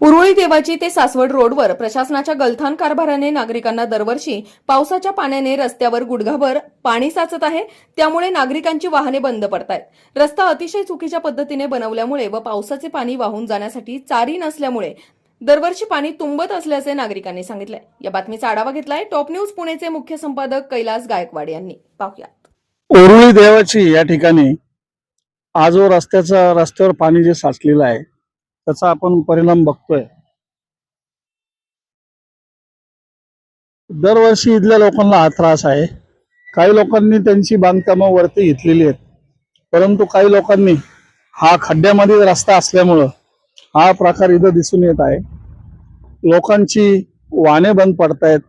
उरुळी देवाची ते सासवड रोडवर प्रशासनाच्या गलथान कारभाराने नागरिकांना दरवर्षी पावसाच्या पाण्याने रस्त्यावर गुडघाभर पाणी साचत आहे. त्यामुळे नागरिकांची वाहने बंद पडतायत. रस्ता अतिशय चुकीच्या पद्धतीने बनवल्यामुळे व पावसाचे पाणी वाहून जाण्यासाठी चारी नसल्यामुळे दरवर्षी पाणी तुंबत असल्याचे नागरिकांनी सांगितलंय. या बातमीचा आढावा घेतलाय टॉप न्यूज पुणेचे मुख्य संपादक कैलास गायकवाड यांनी. पाहुयात. ओरुळी देवाची या ठिकाणी आज रस्त्याचा रस्त्यावर पाणी जे साचलेलं आहे त्याचा आपण परिणाम बघतोय. दरवर्षी इथल्या लोकांना हा त्रास आहे. काही लोकांनी त्यांची बांधकामं वरती घेतलेली आहेत. परंतु काही लोकांनी हा खड्ड्यामध्ये रस्ता असल्यामुळं हा प्रकार इथं दिसून येत आहे. लोकांची वाहने बंद पडतायत.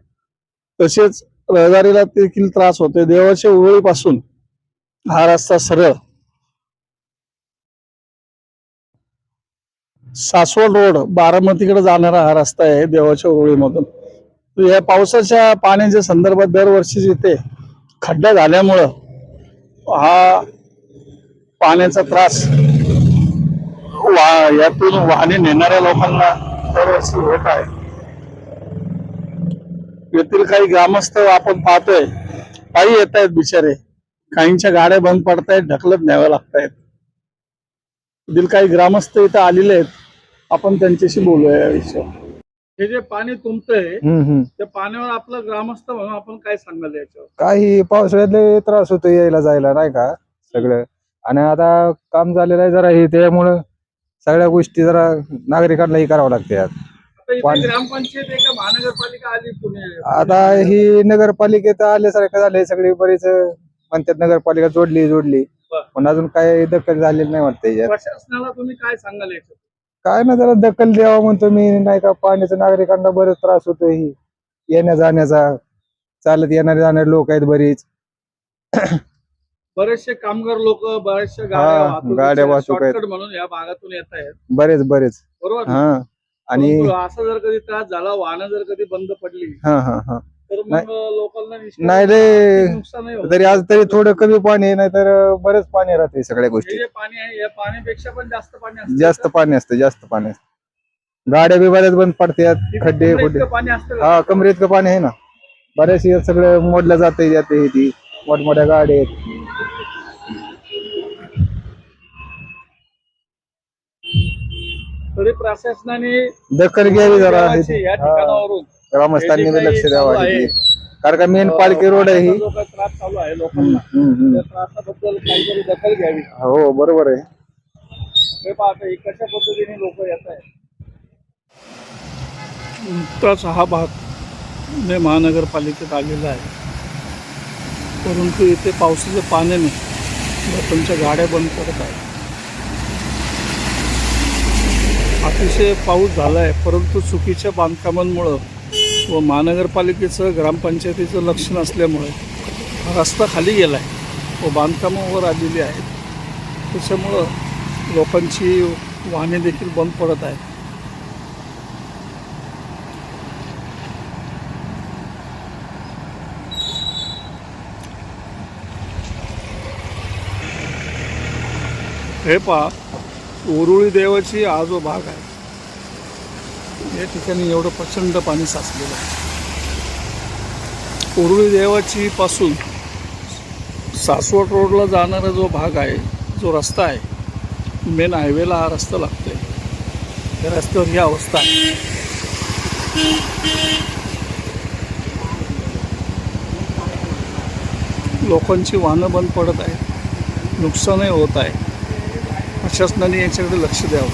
तसेच रहदारीला देखील त्रास होते देवाच्या उरळीपासून हा रस्ता सरळ. सासवड रोड बारामतीकडे जाणारा हा रस्ता आहे देवाच्या उरळीमधून या पावसाच्या पाण्याच्या संदर्भात दरवर्षी जिथे खड्डा झाल्यामुळं हा पाण्याचा त्रास वा यातून वाहने नेणाऱ्या लोकांना दरवर्षी होत आहे. येथील काही ग्रामस्थ आपण पाहतोय पायी येत आहेत बिचारे. काहींच्या गाड्या बंद पडतायत ढकलत न्याव्या लागतायत. येथील काही ग्रामस्थ इथं आलेले आहेत. आपण त्यांच्याशी बोलूया या विषयावर. हे जे पाणी हम्म. त्या पाण्यावर आपलं ग्रामस्थ म्हणून आपण काय सांगाल याच्यावर? काही पावसाळ्यात लय त्रास होतो यायला जायला नाही का? सगळं. आणि आता काम झालेलं आहे जरा हे त्यामुळं सगळ्या गोष्टी जरा नागरिकांनाही करावं लागते आता इथे पाणी- ग्रामपंचायत आहे का महानगरपालिका आली पुणे? आता ही नगरपालिकेत आल्यासारखं झालंय सगळी बरीच म्हणतात नगरपालिका जोडली जोडली. पण अजून काय दखल झालेली नाही वाटतं तुम्ही काय सांगाल काय ना त्याला दखल द्यावा म्हणतो मी. नाही का पाण्याचा नागरिकांना बरेच त्रास होतो ही येण्या जाण्याचा चालत येणारे जाणारे लोक आहेत बरीच. बरेचसे कामगार लोक बरेचशा हा, गाड्या वाहतूक आहेत. shortcut म्हणून या भागातून येत आहेत बरेच बरेच बरोबर ना? हा आणि परंतु असा जर कधी त्रास झाला वाहनं जर कधी बंद पडली हा हा हा तर मग लोकांना निश्चित नाही रे. होतं. तरी आज तरी थोडं कमी पाणी आहे, नाही तर बरेच पाणी राहते सगळ्या हे गोष्टी जे पाणी आहे या पाण्यापेक्षा पण जास्त पाणी असतं जास्त का? पाणी असतं जास्त पाणी असतं गाड्या बी बऱ्याच बंद पडतात तिथे खड्डे पुन्हा खुड्डे इतकं पाणी असतं का? हा कमरे इतकं पाणी आहे ना बऱ्याच सगळं मोडलं जाते जाते ती मोठमोठ्या गाड्या आहेत तरी प्रशासनाने दखल घ्यावी जरा. या हा, ठिकाणावरून. ग्रामस्थांनी बी लक्ष द्यावं आहे. कारण का मेन पालखी रोड आहे ही. वाहनाचा जो काही त्रास चालू आहे लोकांना हम्म, हम्म. त्या त्रासाबद्दल काहीतरी दखल घ्यावी. हो बरोबर आहे. हे पाहता हे कशा पद्धतीने लोक येत आहेत? नुकताच हा भाग पुणे महानगरपालिकेत आलेला आहे. परंतु इथे पावसाच्या पाण्याने लोकांच्या गाड्या बंद करत आहेत. अतिशय पाऊस झाला आहे परंतु चुकीच्या बांधकामांमुळं व महानगरपालिकेचं ग्रामपंचायतीचं लक्ष नसल्यामुळे हा रस्ता खाली गेला आहे व बांधकामावर आलेली आहेत. त्याच्यामुळं लोकांची वाहने देखील बंद पडत आहेत. हे पहा उरुळी देवाची हा जो भाग आहे या ठिकाणी एवढं प्रचंड पाणी साचलेलं आहे. उरुळी देवाची पासून सासवड रोडला जाणारा जो भाग आहे जो रस्ता आहे मेन हायवेला हा रस्ता लागतोय. त्या रस्त्यावर ही अवस्था आहे. लोकांची वाहनं बंद पडत आहेत नुकसानही होत आहे. प्रशासनाने याच्याकडे लक्ष द्यावं.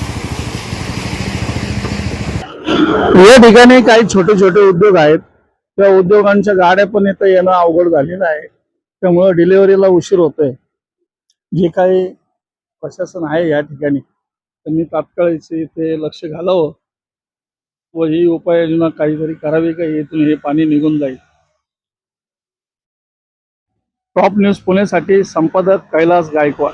या ठिकाणी काही छोटे छोटे उद्योग आहेत. त्या उद्योगांच्या गाड्या पण इथं येणं अवघड झालेलं आहे. त्यामुळं डिलिव्हरीला उशीर होतोय. जे काही प्रशासन आहे या ठिकाणी त्यांनी तात्काळ इथे लक्ष घालावं व ही उपाययोजना काहीतरी करावी का? इथून हे पाणी निघून जाईल. टॉप न्यूज पुणेसाठी संपादक कैलास गायकवाड.